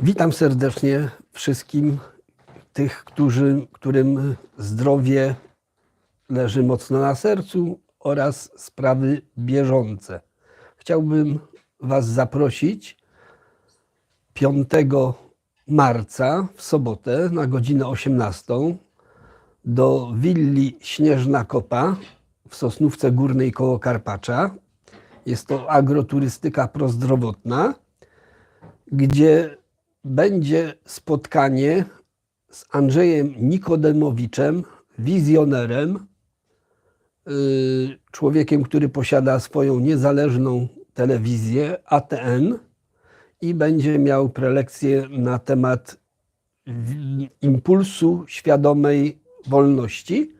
Witam serdecznie wszystkim tych, którzy, którym zdrowie leży mocno na sercu oraz sprawy bieżące. Chciałbym Was zaprosić 5 marca w sobotę na godzinę 18 do willi Śnieżna Kopa w Sosnówce Górnej koło Karpacza. Jest to agroturystyka prozdrowotna gdzie będzie spotkanie z Andrzejem Nikodemowiczem, wizjonerem, yy, człowiekiem, który posiada swoją niezależną telewizję ATN i będzie miał prelekcję na temat impulsu świadomej wolności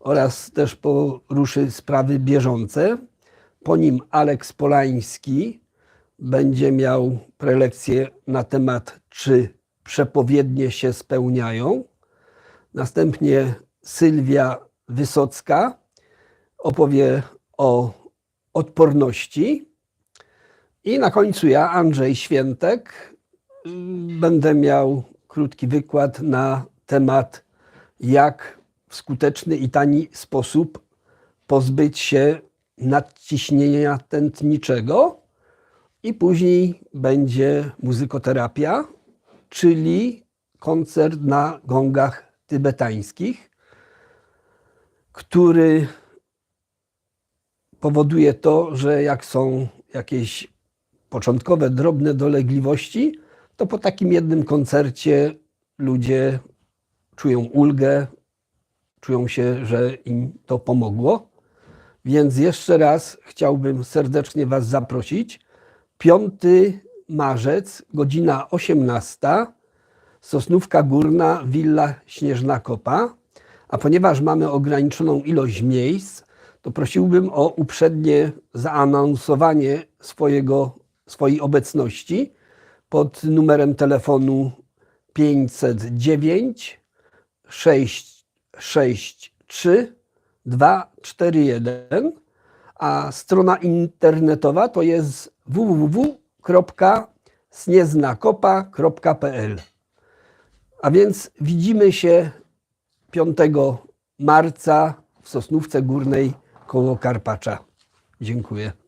oraz też poruszy sprawy bieżące. Po nim Aleks Polański, będzie miał prelekcję na temat, czy przepowiednie się spełniają. Następnie Sylwia Wysocka opowie o odporności. I na końcu ja, Andrzej Świętek, będę miał krótki wykład na temat, jak w skuteczny i tani sposób pozbyć się nadciśnienia tętniczego. I później będzie muzykoterapia, czyli koncert na gongach tybetańskich, który powoduje to, że jak są jakieś początkowe drobne dolegliwości, to po takim jednym koncercie ludzie czują ulgę, czują się, że im to pomogło. Więc jeszcze raz chciałbym serdecznie Was zaprosić. 5 marzec, godzina 18, Sosnówka Górna, Willa Śnieżna Kopa. A ponieważ mamy ograniczoną ilość miejsc, to prosiłbym o uprzednie zaanonsowanie swojego, swojej obecności pod numerem telefonu 509 663 241 a strona internetowa to jest www.snieznakopa.pl. A więc widzimy się 5 marca w Sosnówce Górnej koło Karpacza. Dziękuję.